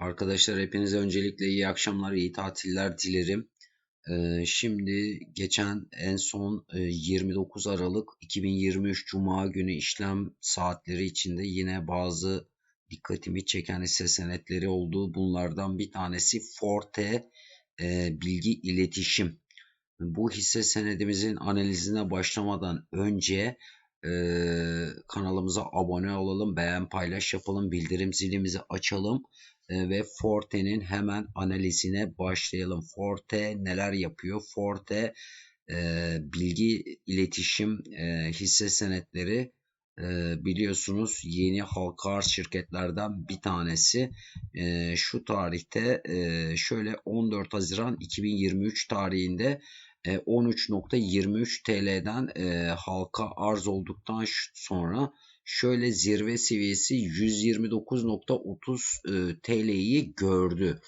Arkadaşlar hepinize öncelikle iyi akşamlar, iyi tatiller dilerim. Ee, şimdi geçen en son e, 29 Aralık 2023 Cuma günü işlem saatleri içinde yine bazı dikkatimi çeken hisse senetleri oldu. Bunlardan bir tanesi Forte e, Bilgi İletişim. Bu hisse senedimizin analizine başlamadan önce e, kanalımıza abone olalım, beğen, paylaş yapalım, bildirim zilimizi açalım e, ve Forte'nin hemen analizine başlayalım. Forte neler yapıyor? Forte e, bilgi iletişim e, hisse senetleri e, biliyorsunuz yeni halka arz şirketlerden bir tanesi. E, şu tarihte e, şöyle 14 Haziran 2023 tarihinde 13.23 TL'den e, halka arz olduktan sonra şöyle zirve seviyesi 129.30 e, TL'yi gördü.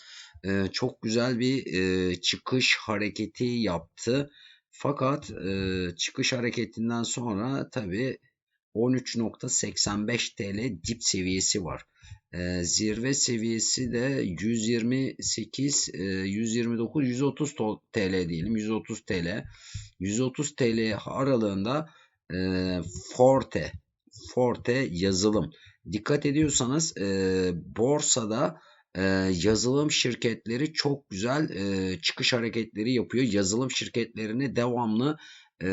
E, çok güzel bir e, çıkış hareketi yaptı. Fakat çıkış hareketinden sonra tabi 13.85 TL dip seviyesi var. Zirve seviyesi de 128, e, 129, 130 TL diyelim. 130 TL. 130 TL aralığında Forte Forte yazılım. Dikkat ediyorsanız e, borsada e, yazılım şirketleri çok güzel e, çıkış hareketleri yapıyor. Yazılım şirketlerini devamlı e,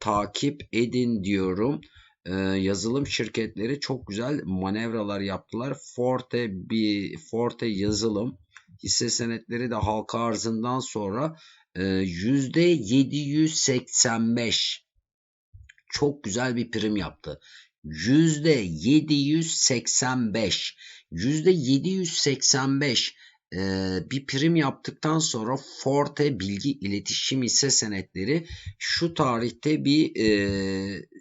takip edin diyorum. E, yazılım şirketleri çok güzel manevralar yaptılar. Forte bir Forte yazılım hisse senetleri de halka arzından sonra e, %785 çok güzel bir prim yaptı. %785 %785 e, bir prim yaptıktan sonra Forte bilgi iletişim ise senetleri şu tarihte bir e,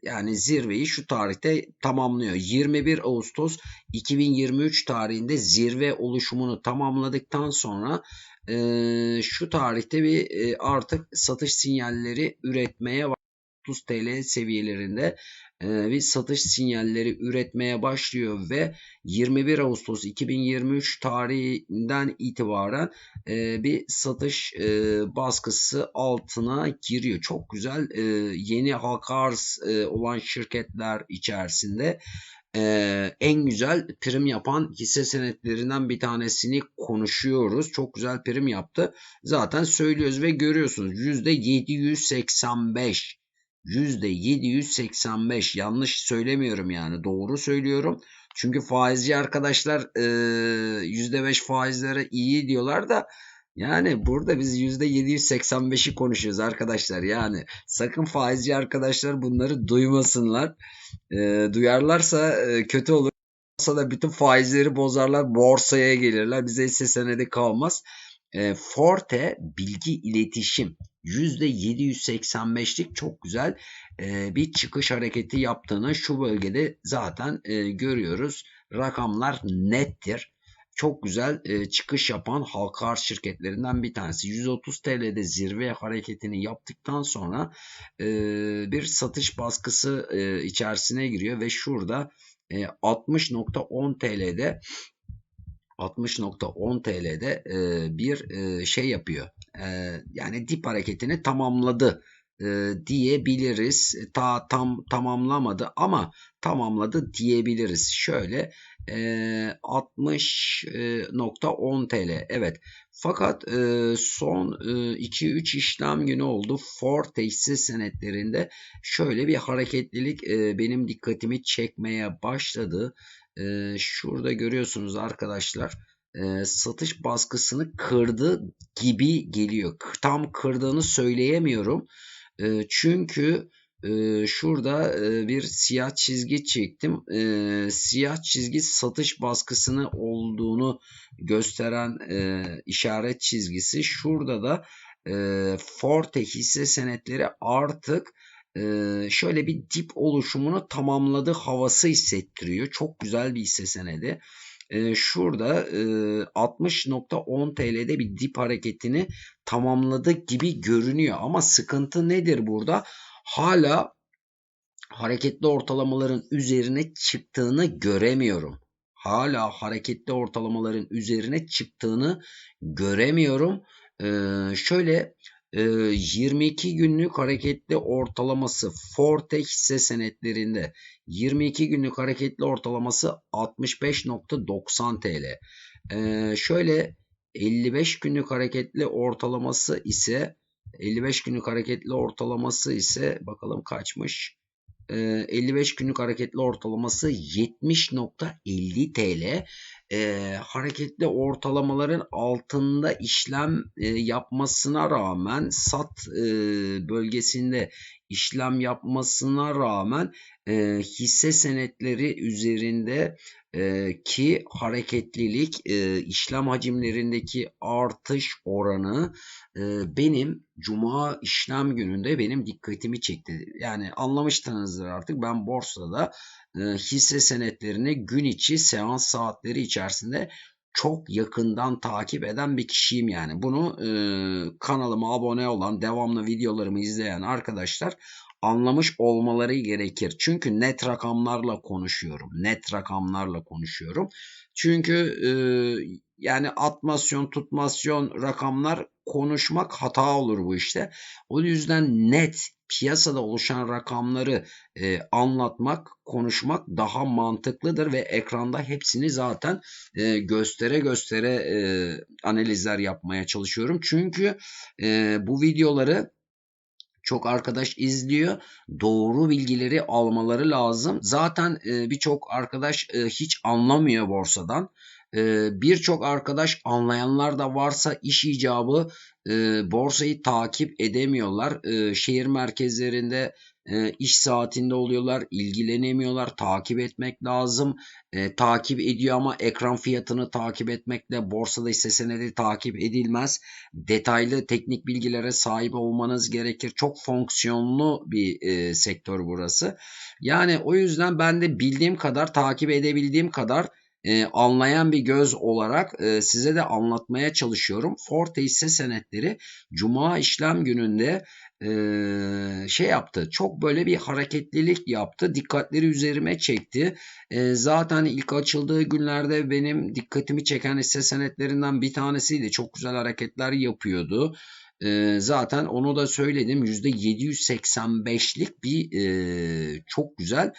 yani zirveyi şu tarihte tamamlıyor. 21 Ağustos 2023 tarihinde zirve oluşumunu tamamladıktan sonra e, şu tarihte bir e, artık satış sinyalleri üretmeye 30 TL seviyelerinde bir satış sinyalleri üretmeye başlıyor ve 21 Ağustos 2023 tarihinden itibaren e, bir satış e, baskısı altına giriyor. Çok güzel yeni halka arz olan şirketler içerisinde en güzel prim yapan hisse senetlerinden bir tanesini konuşuyoruz. Çok güzel prim yaptı. Zaten söylüyoruz ve görüyorsunuz %785 %785 yanlış söylemiyorum yani doğru söylüyorum. Çünkü faizci arkadaşlar %5 faizlere iyi diyorlar da yani burada biz %785'i konuşuyoruz arkadaşlar. Yani sakın faizci arkadaşlar bunları duymasınlar. Duyarlarsa kötü olur. Olsa da bütün faizleri bozarlar. Borsaya gelirler. Bize hisse senedi kalmaz. Forte bilgi iletişim %785'lik çok güzel e, bir çıkış hareketi yaptığını şu bölgede zaten e, görüyoruz. Rakamlar nettir. Çok güzel e, çıkış yapan halka arz şirketlerinden bir tanesi. 130 TL'de zirve hareketini yaptıktan sonra bir satış baskısı içerisine giriyor ve şurada e, 60.10 TL'de 60.10 TL'de bir şey yapıyor. E, yani dip hareketini tamamladı e, diyebiliriz. Ta tam tamamlamadı ama tamamladı diyebiliriz. Şöyle e, 60.10 TL. Evet. Fakat e, son 2-3 e, işlem günü oldu. Forte hisse senetlerinde şöyle bir hareketlilik e, benim dikkatimi çekmeye başladı e, şurada görüyorsunuz arkadaşlar e, satış baskısını kırdı gibi geliyor. Tam kırdığını söyleyemiyorum. E, çünkü e, şurada e, bir siyah çizgi çektim. E, siyah çizgi satış baskısını olduğunu gösteren e, işaret çizgisi. Şurada da e, Forte hisse senetleri artık şöyle bir dip oluşumunu tamamladı havası hissettiriyor. Çok güzel bir hisse senedi. Şurada 60.10 TL'de bir dip hareketini tamamladı gibi görünüyor. Ama sıkıntı nedir burada? Hala hareketli ortalamaların üzerine çıktığını göremiyorum. hala hareketli ortalamaların üzerine çıktığını göremiyorum. Ee, şöyle 22 günlük hareketli ortalaması Forte hisse senetlerinde 22 günlük hareketli ortalaması 65.90 TL. Ee, şöyle 55 günlük hareketli ortalaması ise 55 günlük hareketli ortalaması ise bakalım kaçmış? 55 günlük hareketli ortalaması 70.50 TL e, hareketli ortalamaların altında işlem e, yapmasına rağmen sat e, bölgesinde işlem yapmasına rağmen e, hisse senetleri üzerinde e, ki hareketlilik e, işlem hacimlerindeki artış oranı e, benim cuma işlem gününde benim dikkatimi çekti. Yani anlamıştınızdır artık ben borsada e, hisse senetlerini gün içi seans saatleri içerisinde çok yakından takip eden bir kişiyim yani. Bunu e, kanalıma abone olan, devamlı videolarımı izleyen arkadaşlar anlamış olmaları gerekir. Çünkü net rakamlarla konuşuyorum. Net rakamlarla konuşuyorum. Çünkü e, yani atmasyon, tutmasyon rakamlar konuşmak hata olur bu işte. O yüzden net piyasada oluşan rakamları e, anlatmak, konuşmak daha mantıklıdır ve ekranda hepsini zaten e, göstere göstere e, analizler yapmaya çalışıyorum. Çünkü e, bu videoları çok arkadaş izliyor. Doğru bilgileri almaları lazım. Zaten e, birçok arkadaş e, hiç anlamıyor borsadan. E, birçok arkadaş anlayanlar da varsa iş icabı e, borsayı takip edemiyorlar. Şehir merkezlerinde e, iş saatinde oluyorlar, ilgilenemiyorlar, takip etmek lazım. E, takip ediyor ama ekran fiyatını takip etmekle borsada hisse senedi takip edilmez. Detaylı teknik bilgilere sahip olmanız gerekir. Çok fonksiyonlu bir e, sektör burası. Yani o yüzden ben de bildiğim kadar, takip edebildiğim kadar e, anlayan bir göz olarak e, size de anlatmaya çalışıyorum. Forte hisse senetleri Cuma işlem gününde e, şey yaptı. Çok böyle bir hareketlilik yaptı. Dikkatleri üzerime çekti. E, zaten ilk açıldığı günlerde benim dikkatimi çeken hisse senetlerinden bir tanesiydi. Çok güzel hareketler yapıyordu. E, zaten onu da söyledim. %785'lik bir e, çok güzel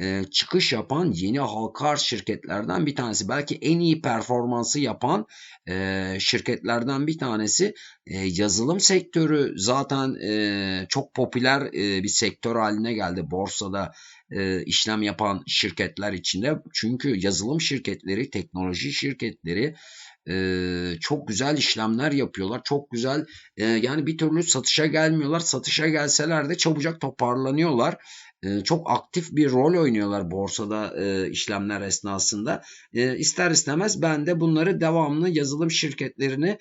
e, çıkış yapan yeni halka arz şirketlerden bir tanesi. Belki en iyi performansı yapan e, şirketlerden bir tanesi. E, yazılım sektörü zaten e, çok popüler e, bir sektör haline geldi borsada e, işlem yapan şirketler içinde. Çünkü yazılım şirketleri, teknoloji şirketleri e, çok güzel işlemler yapıyorlar. Çok güzel e, yani bir türlü satışa gelmiyorlar. Satışa gelseler de çabucak toparlanıyorlar çok aktif bir rol oynuyorlar borsada işlemler esnasında. İster istemez ben de bunları devamlı yazılım şirketlerini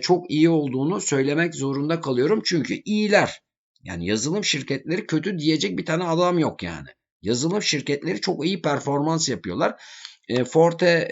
çok iyi olduğunu söylemek zorunda kalıyorum. Çünkü iyiler. Yani yazılım şirketleri kötü diyecek bir tane adam yok yani. Yazılım şirketleri çok iyi performans yapıyorlar. Forte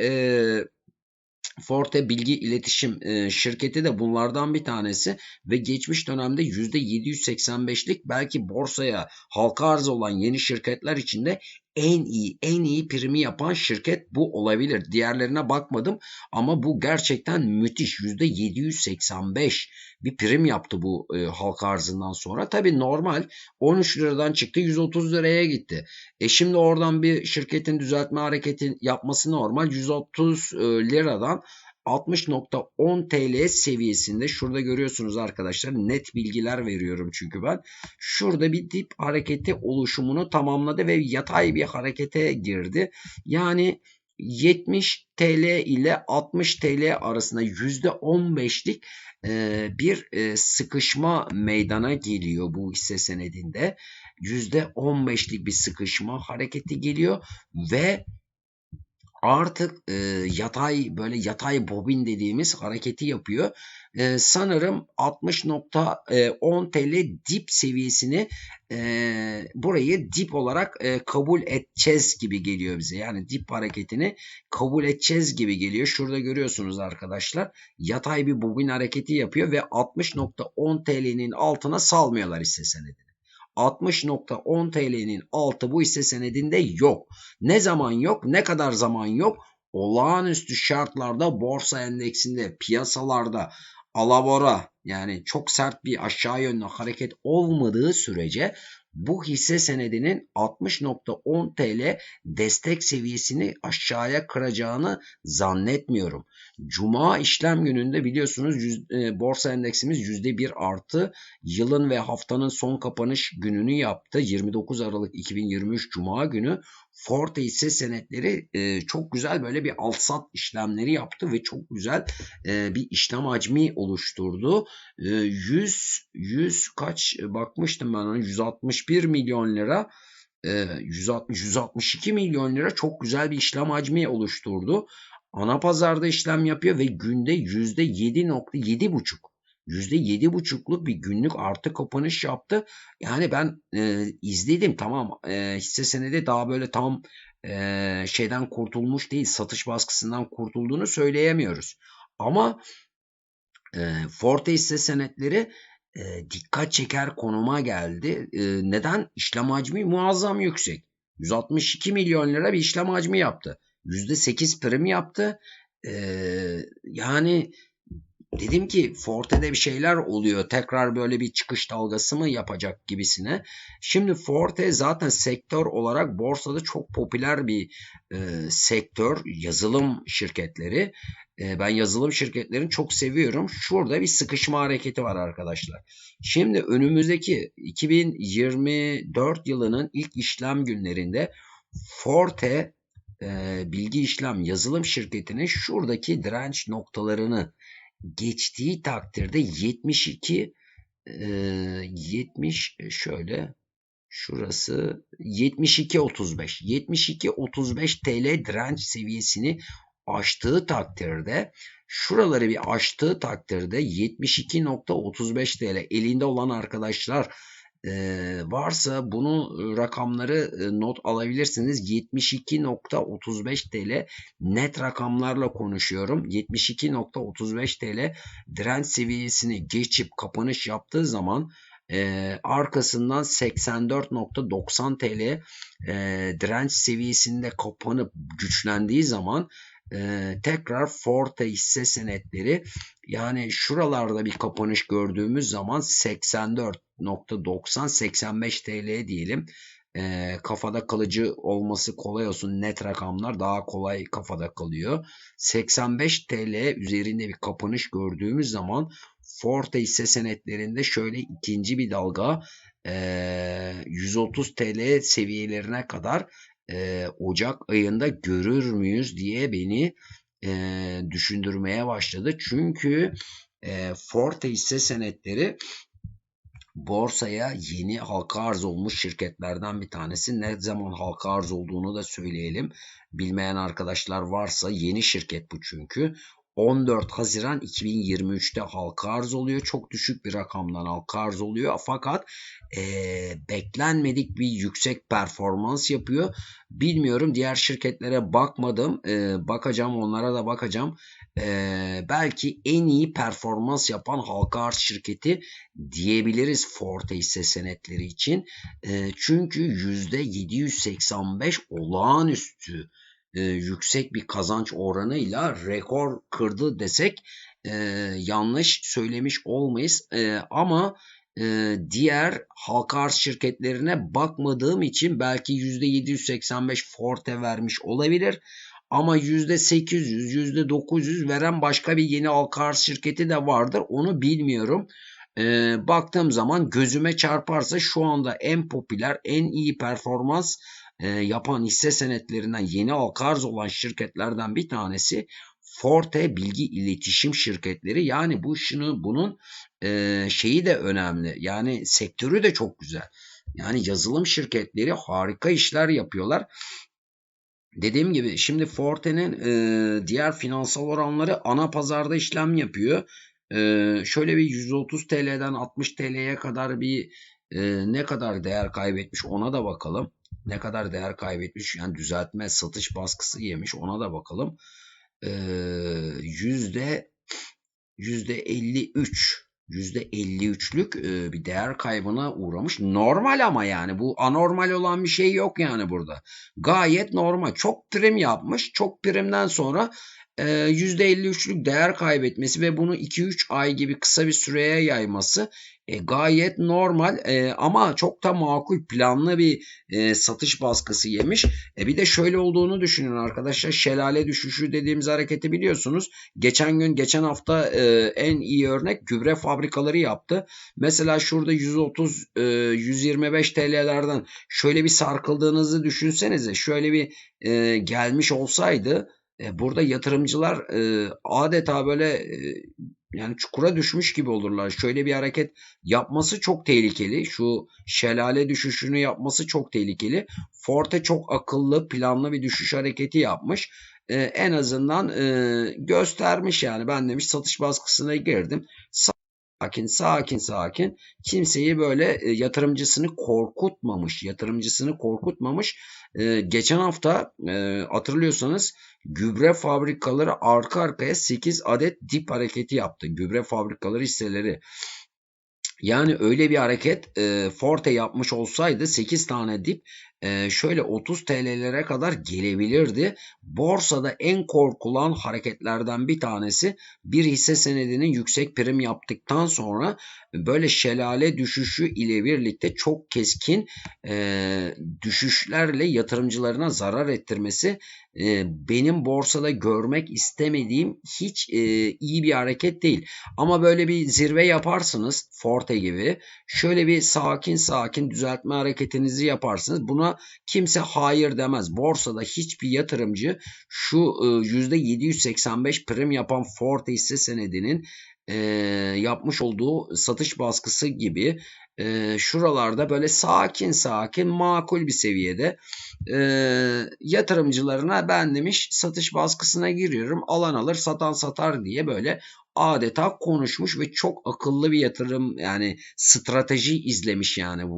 Forte Bilgi İletişim e, şirketi de bunlardan bir tanesi ve geçmiş dönemde %785'lik belki borsaya halka arz olan yeni şirketler içinde en iyi en iyi primi yapan şirket bu olabilir. Diğerlerine bakmadım ama bu gerçekten müthiş. %785 bir prim yaptı bu e, halka arzından sonra. Tabii normal 13 liradan çıktı 130 liraya gitti. E şimdi oradan bir şirketin düzeltme hareketi yapması normal. 130 e, liradan 60.10 TL seviyesinde şurada görüyorsunuz arkadaşlar net bilgiler veriyorum çünkü ben. Şurada bir dip hareketi oluşumunu tamamladı ve yatay bir harekete girdi. Yani 70 TL ile 60 TL arasında %15'lik e, bir e, sıkışma meydana geliyor bu hisse senedinde. %15'lik bir sıkışma hareketi geliyor ve artık e, yatay böyle yatay bobin dediğimiz hareketi yapıyor. E, sanırım 60.10 TL dip seviyesini e, burayı dip olarak e, kabul edeceğiz gibi geliyor bize. Yani dip hareketini kabul edeceğiz gibi geliyor. Şurada görüyorsunuz arkadaşlar. Yatay bir bobin hareketi yapıyor ve 60.10 TL'nin altına salmıyorlar hisse senedini. 60.10 TL'nin altı bu hisse senedinde yok. Ne zaman yok? Ne kadar zaman yok? olağanüstü şartlarda borsa endeksinde piyasalarda alabora yani çok sert bir aşağı yönlü hareket olmadığı sürece bu hisse senedinin 60.10 TL destek seviyesini aşağıya kıracağını zannetmiyorum. Cuma işlem gününde biliyorsunuz e, borsa endeksimiz %1 artı yılın ve haftanın son kapanış gününü yaptı. 29 Aralık 2023 Cuma günü Forte hisse senetleri e, çok güzel böyle bir alsat işlemleri yaptı ve çok güzel e, bir işlem hacmi oluşturdu. E, 100 100 kaç bakmıştım ben ona 161 milyon lira 160 162 milyon lira çok güzel bir işlem hacmi oluşturdu. Ana pazarda işlem yapıyor ve günde %7.7,5 %7,5'luk bir günlük artı kapanış yaptı. Yani ben e, izledim tamam e, hisse senedi daha böyle tam e, şeyden kurtulmuş değil satış baskısından kurtulduğunu söyleyemiyoruz. Ama e, Forte hisse senetleri e, dikkat çeker konuma geldi. E, neden? İşlem hacmi muazzam yüksek. 162 milyon lira bir işlem hacmi yaptı. %8 prim yaptı. E, yani Dedim ki Forte'de bir şeyler oluyor. Tekrar böyle bir çıkış dalgası mı yapacak gibisine. Şimdi Forte zaten sektör olarak borsada çok popüler bir e, sektör. Yazılım şirketleri. E, ben yazılım şirketlerini çok seviyorum. Şurada bir sıkışma hareketi var arkadaşlar. Şimdi önümüzdeki 2024 yılının ilk işlem günlerinde Forte e, bilgi işlem yazılım şirketinin şuradaki direnç noktalarını geçtiği takdirde 72 e, 70 şöyle şurası 72 35 72 35 TL direnç seviyesini aştığı takdirde şuraları bir aştığı takdirde 72.35 TL elinde olan arkadaşlar e, varsa bunu rakamları e, not alabilirsiniz. 72.35 TL net rakamlarla konuşuyorum. 72.35 TL direnç seviyesini geçip kapanış yaptığı zaman e, arkasından 84.90 TL e, direnç seviyesinde kapanıp güçlendiği zaman e, tekrar Forte hisse senetleri yani şuralarda bir kapanış gördüğümüz zaman 84.90-85 TL diyelim. E, kafada kalıcı olması kolay olsun. Net rakamlar daha kolay kafada kalıyor. 85 TL üzerinde bir kapanış gördüğümüz zaman Forte hisse senetlerinde şöyle ikinci bir dalga e, 130 TL seviyelerine kadar e, Ocak ayında görür müyüz diye beni e, düşündürmeye başladı. Çünkü e, Forte hisse senetleri borsaya yeni halka arz olmuş şirketlerden bir tanesi. Ne zaman halka arz olduğunu da söyleyelim. Bilmeyen arkadaşlar varsa yeni şirket bu çünkü. 14 Haziran 2023'te halka arz oluyor. Çok düşük bir rakamdan halka arz oluyor. Fakat e, beklenmedik bir yüksek performans yapıyor. Bilmiyorum diğer şirketlere bakmadım. E, bakacağım onlara da bakacağım. E, belki en iyi performans yapan halka arz şirketi diyebiliriz Forte hisse senetleri için. E, çünkü %785 olağanüstü e, yüksek bir kazanç oranıyla rekor kırdı desek e, yanlış söylemiş olmayız. E, ama e, diğer halka arz şirketlerine bakmadığım için belki %785 Forte vermiş olabilir. Ama %800, %900 veren başka bir yeni halka arz şirketi de vardır. Onu bilmiyorum. E, baktığım zaman gözüme çarparsa şu anda en popüler, en iyi performans e, yapan hisse senetlerinden yeni halka arz olan şirketlerden bir tanesi Forte Bilgi İletişim Şirketleri. Yani bu şunu bunun e, şeyi de önemli. Yani sektörü de çok güzel. Yani yazılım şirketleri harika işler yapıyorlar. Dediğim gibi şimdi Forte'nin e, diğer finansal oranları ana pazarda işlem yapıyor. E, şöyle bir 130 TL'den 60 TL'ye kadar bir e, ne kadar değer kaybetmiş ona da bakalım ne kadar değer kaybetmiş yani düzeltme satış baskısı yemiş ona da bakalım. Yüzde 53 %53'lük e, bir değer kaybına uğramış. Normal ama yani bu anormal olan bir şey yok yani burada. Gayet normal. Çok prim yapmış. Çok primden sonra %53'lük değer kaybetmesi ve bunu 2-3 ay gibi kısa bir süreye yayması e, gayet normal e, ama çok da makul planlı bir e, satış baskısı yemiş. E, bir de şöyle olduğunu düşünün arkadaşlar şelale düşüşü dediğimiz hareketi biliyorsunuz. Geçen gün geçen hafta e, en iyi örnek gübre fabrikaları yaptı. Mesela şurada 130 e, 125 TL'lerden şöyle bir sarkıldığınızı düşünsenize. Şöyle bir e, gelmiş olsaydı e, burada yatırımcılar e, adeta böyle e, yani çukura düşmüş gibi olurlar. Şöyle bir hareket yapması çok tehlikeli. Şu şelale düşüşünü yapması çok tehlikeli. Forte çok akıllı, planlı bir düşüş hareketi yapmış. Ee, en azından e, göstermiş yani. Ben demiş satış baskısına girdim sakin, sakin, sakin. Kimseyi böyle e, yatırımcısını korkutmamış, yatırımcısını korkutmamış. E, geçen hafta e, hatırlıyorsanız gübre fabrikaları arka arkaya 8 adet dip hareketi yaptı. Gübre fabrikaları hisseleri. Yani öyle bir hareket e, Forte yapmış olsaydı 8 tane dip e, şöyle 30 TL'lere kadar gelebilirdi. Borsada en korkulan hareketlerden bir tanesi bir hisse senedinin yüksek prim yaptıktan sonra böyle şelale düşüşü ile birlikte çok keskin e, düşüşlerle yatırımcılarına zarar ettirmesi e, benim borsada görmek istemediğim hiç e, iyi bir hareket değil. Ama böyle bir zirve yaparsınız Forte gibi şöyle bir sakin sakin düzeltme hareketinizi yaparsınız. Buna kimse hayır demez. Borsada hiçbir yatırımcı şu e, %785 prim yapan Forte hisse senedinin e, yapmış olduğu satış baskısı gibi e, şuralarda böyle sakin sakin makul bir seviyede e, yatırımcılarına ben demiş satış baskısına giriyorum alan alır satan satar diye böyle adeta konuşmuş ve çok akıllı bir yatırım yani strateji izlemiş yani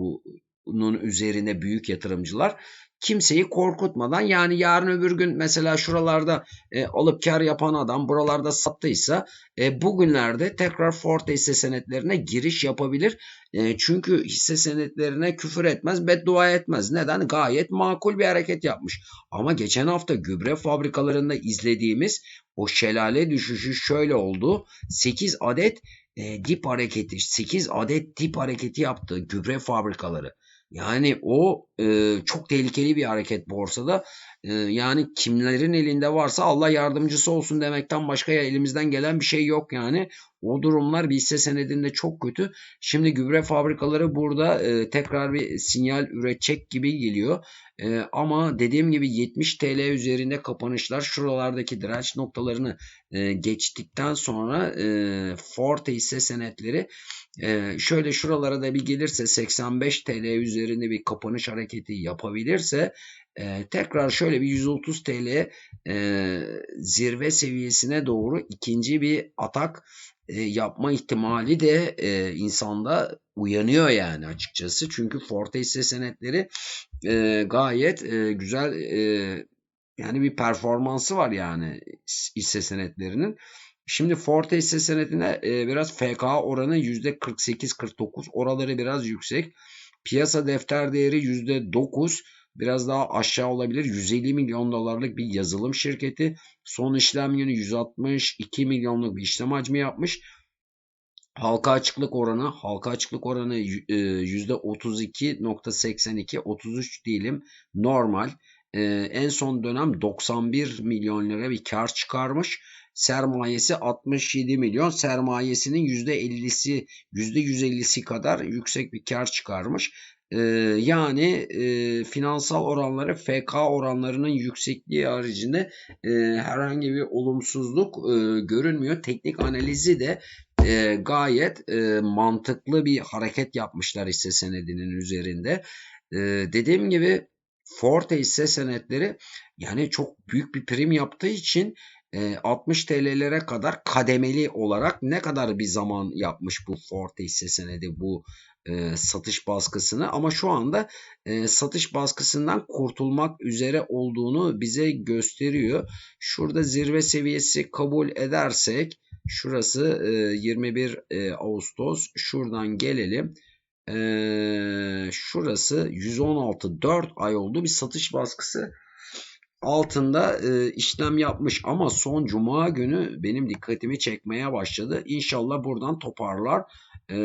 bunun üzerine büyük yatırımcılar kimseyi korkutmadan yani yarın öbür gün mesela şuralarda e, alıp kar yapan adam buralarda sattıysa e, bugünlerde tekrar Forte hisse senetlerine giriş yapabilir. E, çünkü hisse senetlerine küfür etmez, beddua etmez. Neden? Gayet makul bir hareket yapmış. Ama geçen hafta gübre fabrikalarında izlediğimiz o şelale düşüşü şöyle oldu. 8 adet e, dip hareketi, 8 adet dip hareketi yaptı gübre fabrikaları. Yani o e, çok tehlikeli bir hareket borsada. E, yani kimlerin elinde varsa Allah yardımcısı olsun demekten başka ya elimizden gelen bir şey yok yani. O durumlar bir hisse senedinde çok kötü. Şimdi gübre fabrikaları burada e, tekrar bir sinyal üretecek gibi geliyor. E, ama dediğim gibi 70 TL üzerinde kapanışlar şuralardaki direnç noktalarını e, geçtikten sonra e, Forte hisse senetleri e, şöyle şuralara da bir gelirse 85 TL üzerinde bir kapanış hareketi yapabilirse e, tekrar şöyle bir 130 TL e, zirve seviyesine doğru ikinci bir atak e, yapma ihtimali de e, insanda uyanıyor yani açıkçası. Çünkü Forte hisse senetleri e, gayet e, güzel e, yani bir performansı var yani hisse senetlerinin. Şimdi Forte hisse senedine e, biraz FK oranı %48-49 oraları biraz yüksek. Piyasa defter değeri %9 biraz daha aşağı olabilir. 150 milyon dolarlık bir yazılım şirketi. Son işlem günü 162 milyonluk bir işlem hacmi yapmış. Halka açıklık oranı, halka açıklık oranı %32.82, 33 diyelim normal. Ee, en son dönem 91 milyon lira bir kar çıkarmış. Sermayesi 67 milyon. Sermayesinin %50'si, %150'si kadar yüksek bir kar çıkarmış. Ee, yani e, finansal oranları FK oranlarının yüksekliği haricinde e, herhangi bir olumsuzluk e, görünmüyor. Teknik analizi de e, gayet e, mantıklı bir hareket yapmışlar hisse senedinin üzerinde. E, dediğim gibi Forte hisse senetleri yani çok büyük bir prim yaptığı için 60 TL'lere kadar kademeli olarak ne kadar bir zaman yapmış bu Forte hisse senedi bu e, satış baskısını ama şu anda e, satış baskısından kurtulmak üzere olduğunu bize gösteriyor. Şurada zirve seviyesi kabul edersek Şurası e, 21 e, Ağustos. Şuradan gelelim. E, şurası 116 4 ay oldu bir satış baskısı altında e, işlem yapmış ama son cuma günü benim dikkatimi çekmeye başladı. İnşallah buradan toparlar e,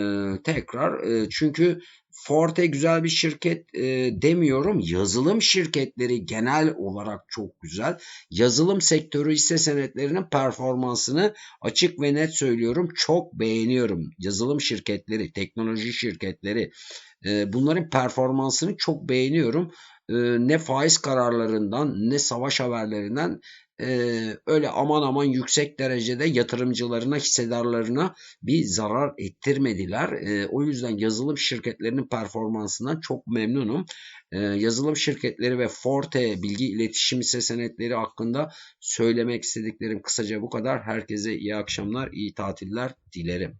tekrar e, çünkü Forte güzel bir şirket e, demiyorum. Yazılım şirketleri genel olarak çok güzel. Yazılım sektörü hisse senetlerinin performansını açık ve net söylüyorum. Çok beğeniyorum. Yazılım şirketleri, teknoloji şirketleri e, bunların performansını çok beğeniyorum. E, ne faiz kararlarından ne savaş haberlerinden e, öyle aman aman yüksek derecede yatırımcılarına, hissedarlarına bir zarar ettirmediler. E, o yüzden yazılım şirketlerinin performansından çok memnunum. E, yazılım şirketleri ve Forte bilgi iletişim hisse senetleri hakkında söylemek istediklerim kısaca bu kadar. Herkese iyi akşamlar, iyi tatiller dilerim.